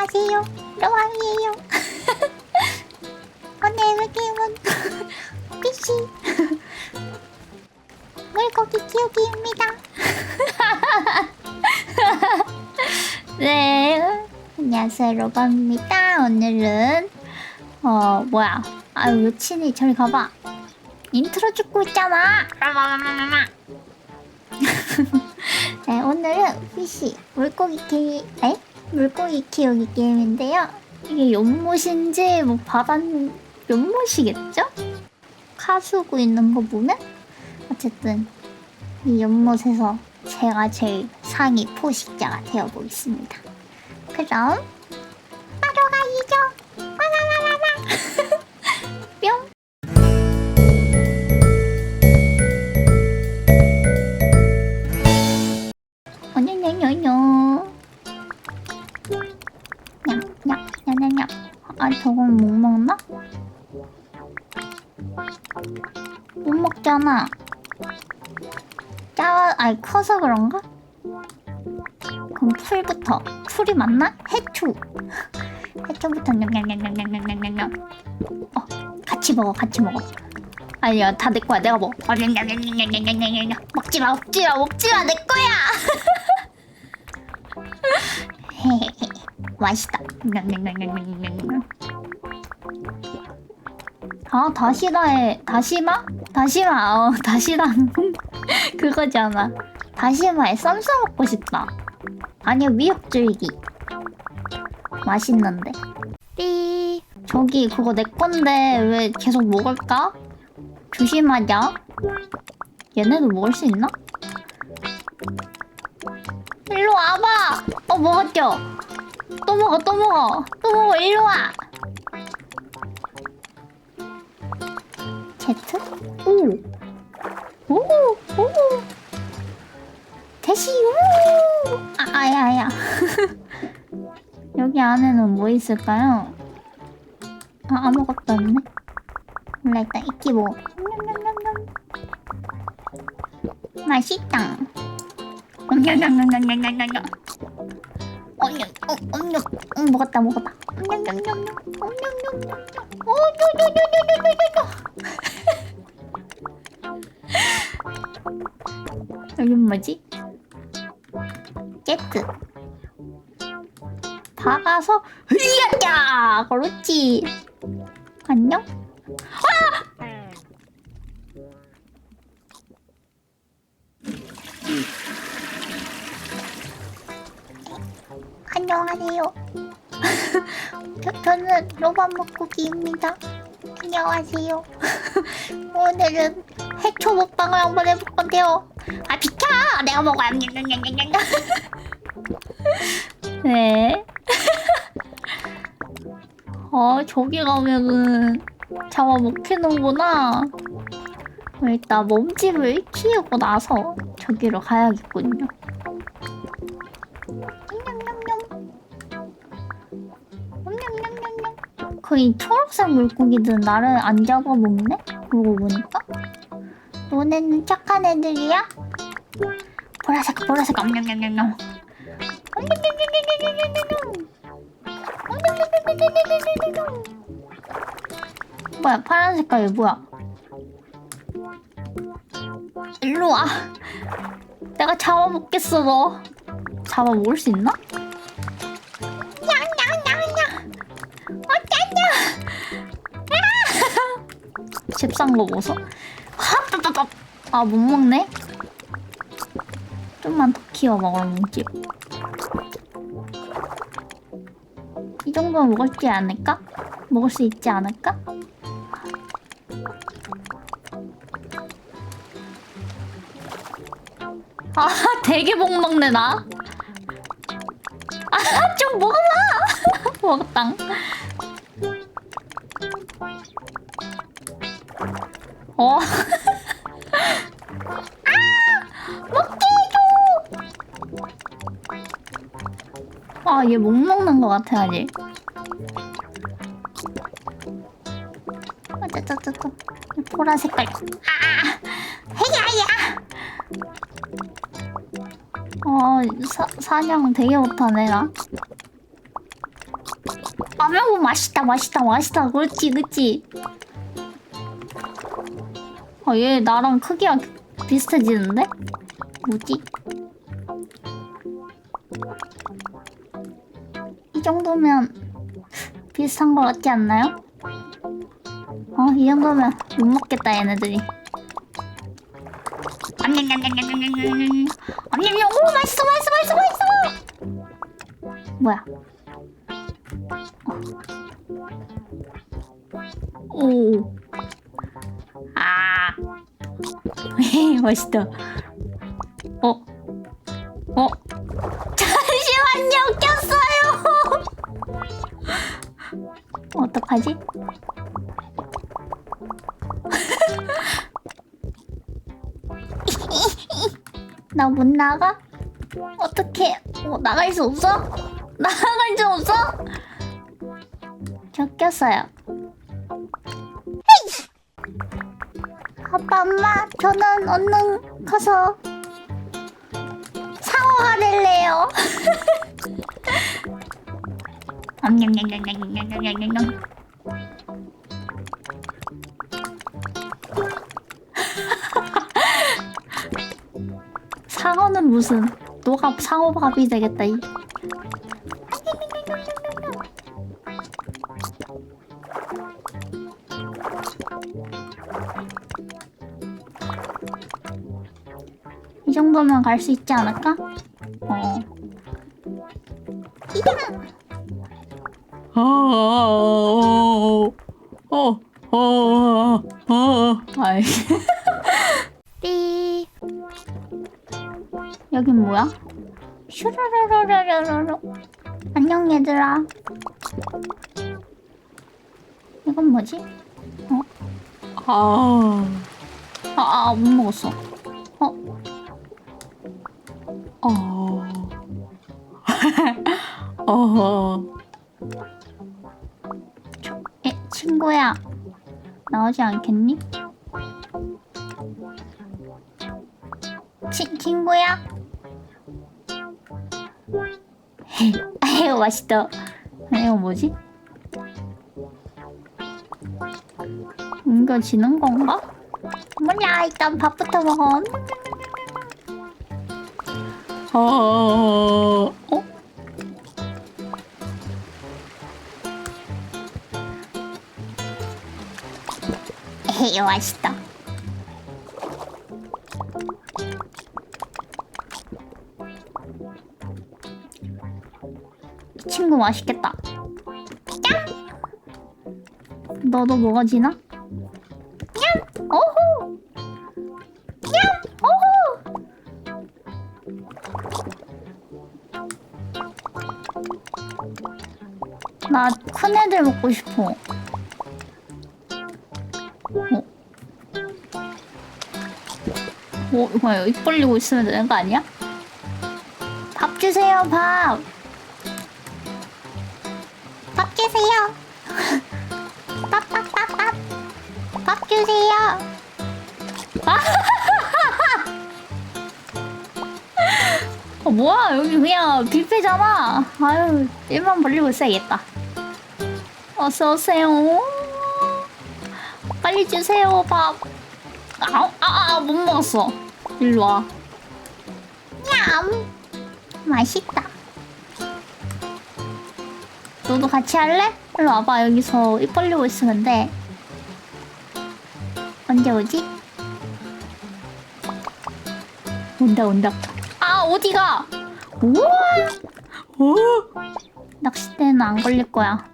안녕하세요. 로왕이에요. 오늘의 게임은 PC 물고기 키우기입니다. 네, 안녕하세요. 로방입니다. 오늘은 어 뭐야? 아유 여친이 저리 가봐. 인트로 찍고 있잖아. 네, 오늘은 PC 물고기 키, 에? 물고기 키우기 게임인데요. 이게 연못인지 뭐 바단 연못이겠죠? 카수고 있는 거 보면 어쨌든 이 연못에서 제가 제일 상위 포식자가 되어 보겠습니다. 그럼 바로 가시죠. 와라라라라. 어, 같이 먹어, 같이 먹어. 아니야, 다 내 거야. 내가 먹어. 먹지 마, 먹지 마, 먹지 마, 내 거야. 맛있다. 아, 다시다에 다시마? 다시마, 어, 다시다. 그거잖아. 다시마에 쌈싸 먹고 싶다. 아니야, 위협 줄기. 맛있는데. 삐. 저기 그거 내 건데 왜 계속 먹을까? 조심하자 얘네도 먹을 수 있나? 일로 와봐 어 먹었죠? 또 먹어 또 먹어 또 먹어 일로 와 제트? 오! 오! 오! 대시! 오! 아, 아야, 아야. 여기 안에는 뭐 있을까요? 아, 아무것도 없네. 몰라, 일단 먹어. 냠냠냠냠. 맛있다. 냠냠냠냠냠냠냠. 어냐, 어, 어냐, 응, 먹었다, 먹었다. 냠냠냠냠, 냠냠냠냠. 어, 뇨뇨뇨뇨뇨뇨뇨. 여긴 뭐지? 제트 박아서 흘렸자 그렇지 안녕? 아! 안녕하세요 저, 저는 로봇 먹고기입니다 안녕하세요 오늘은 해초 먹방을 한번 해볼 건데요. 아 비켜! 내가 먹어야. 네. 어 저기 가면은 잡아 먹히는구나. 일단 몸집을 키우고 나서 저기로 가야겠군요. 거의 초록색 물고기들은 나를 안 잡아먹네? 그러고 보니까. 너네는 착한 애들이야? 보라색 보라색 엄냠냠냠냠 뭐야 파란 색깔이 뭐야? 일로 와. 내가 잡아먹겠어 너. 잡아먹을 수 있나? 냥냥냥냥. 어쩌냐 집산 거 보소 아, 못 먹네? 좀만 더 키워봐, 그럼 먹 이 정도면 먹을지 않을까? 먹을 수 있지 않을까? 아, 되게 복 먹네, 나. 아, 좀 먹어봐! 먹었당. 어. 아, 얘못 먹는 것 같아, 아직. 아, 짜짜짜짜. 보라 색깔. 아! 헤야야! 어, 사, 사냥 되게 못하네, 나. 아 매워 맛있다 맛있다 맛있다 그렇지 그렇지 아얘 나랑 크기가 비슷해지는데? 뭐지? 이 정도면 비슷한 것 같지 않나요? 어, 이 정도면 못 먹겠다, 얘네들이. 오, 맛있어, 맛있어, 맛있어, 맛있어. 뭐야? 어. 오. 아. 맛있다. 어. 어. 잠시만요, 꼈어요. 어떡하지? 나 못 나가? 어떻게? 어, 나갈 수 없어? 나갈 수 없어? 저 꼈어요. 아빠, 엄마, 저는 얼른 가서 샤워하릴래요. 암냠냠냠냠냠냠냠냠. 상어는 무슨 너가 상어밥이 되겠다 이. 이 정도면 갈 수 있지 않을까? 어. 이장! 어, 이건 뭐지? 어? 아, 아, 아, 못 먹었어. 어? 어. 어. 초, 에, 친구야. 나오지 않겠니? 치, 친구야? 아유, 맛있다. 이거 뭐지? 옮겨지는 건가? 뭐냐, 일단 밥부터 먹어. 어, 어? 에이, 맛있다. 친구 맛있겠다. 짱! 너도 먹어지나? 냥! 오호! 냥! 오호! 나 큰 애들 먹고 싶어. 어? 어, 뭐야, 입 벌리고 있으면 되는 거 아니야? 밥 주세요, 밥! 밥 주세요. 밥밥밥밥. 밥 주세요. 아! 어, 뭐야 여기 그냥 뷔페잖아. 아유 입만 벌리고 있어야겠다. 어서 오세요. 빨리 주세요 밥. 아아못 먹었어. 일로 와. 냠. 맛있다. 너도 같이 할래? 일로 와봐. 여기서 입 벌리고 있으면 돼 언제 오지? 온다 온다. 아 어디가? 우와! 오 낚싯대는 안 걸릴 거야.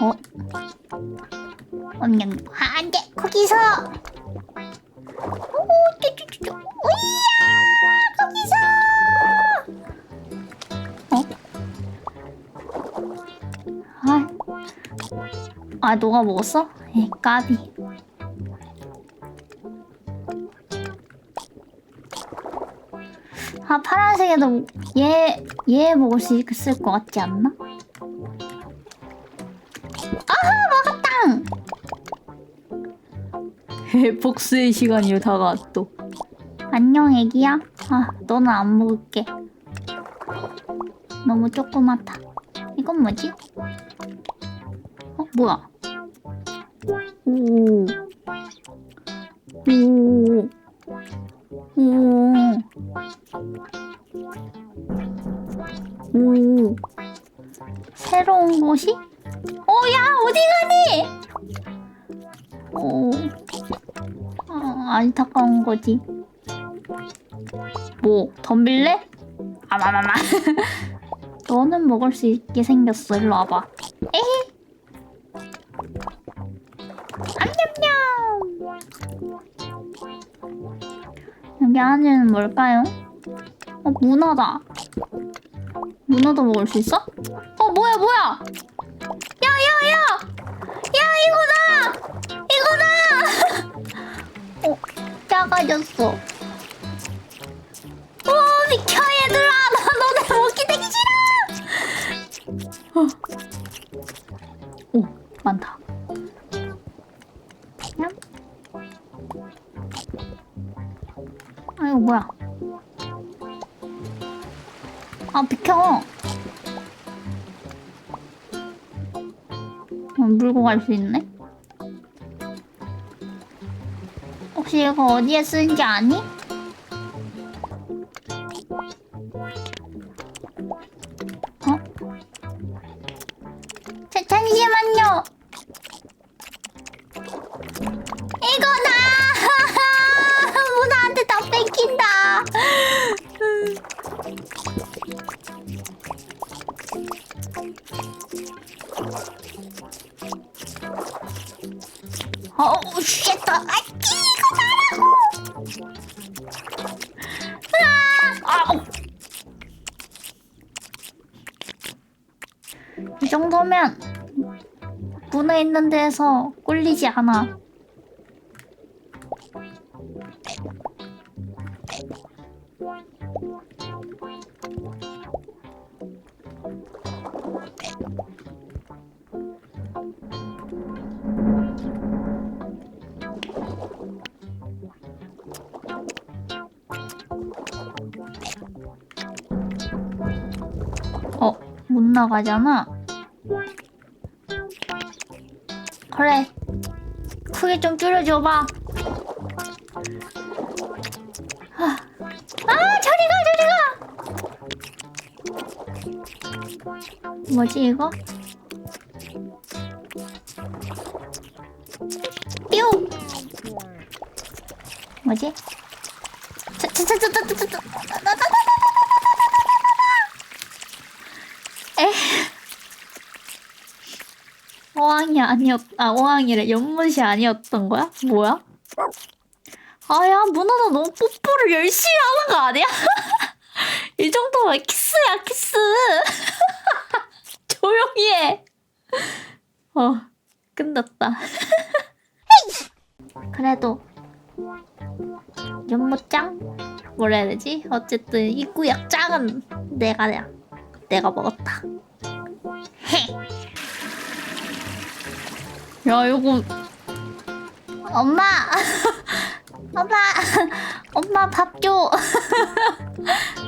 어? 언니 아, 안돼. 거기서 오 쭈쭈쭈쭈. 오이 아 너가 먹었어? 에 까비. 아 파란색에도 얘, 얘 먹을 수 있을 것 같지 않나? 아하 먹었당! 복수의 시간이 다가왔어. 안녕 애기야. 아 너는 안 먹을게. 너무 조그맣다. 이건 뭐지? 어 뭐야? 새로운 곳이? 어, 야, 어디 가니? 오. 아, 안타까운 거지. 뭐, 덤빌래? 아마마마. 너는 먹을 수 있게 생겼어. 일로 와봐. 에헤. 안에는 뭘까요? 어, 문어다. 문어도 먹을 수 있어? 어, 뭐야, 뭐야? 야, 야, 야! 야, 이거다! 이거다! 어, 작아졌어. 어, 어, 물고 갈수 있네? 혹시 이거 어디에 쓰는지 아니? 어우, 쉣다. 아, 이거 나라고! 아, 아우. 이 정도면 문에 있는 데에서 꿀리지 않아. 못 나가잖아. 그래. 크게 좀 줄여줘봐. 아, 아 저리 가, 저리 가! 뭐지, 이거? 뿅! 뭐지? 차, 차, 차, 차, 차, 차, 차, 어항이 아니었 아 어항이래 연못이 아니었던 거야? 뭐야? 아 야 문어도 너무 뽀뽀를 열심히 하는 거 아니야? 이 정도면 키스야 키스 조용히 해. 어 끝났다. 그래도 연못장 뭐라 해야 되지? 어쨌든 입구역 짱은 내가 내가 먹었다. 헤. 야 이거. 엄마. 엄마 엄마 밥 줘.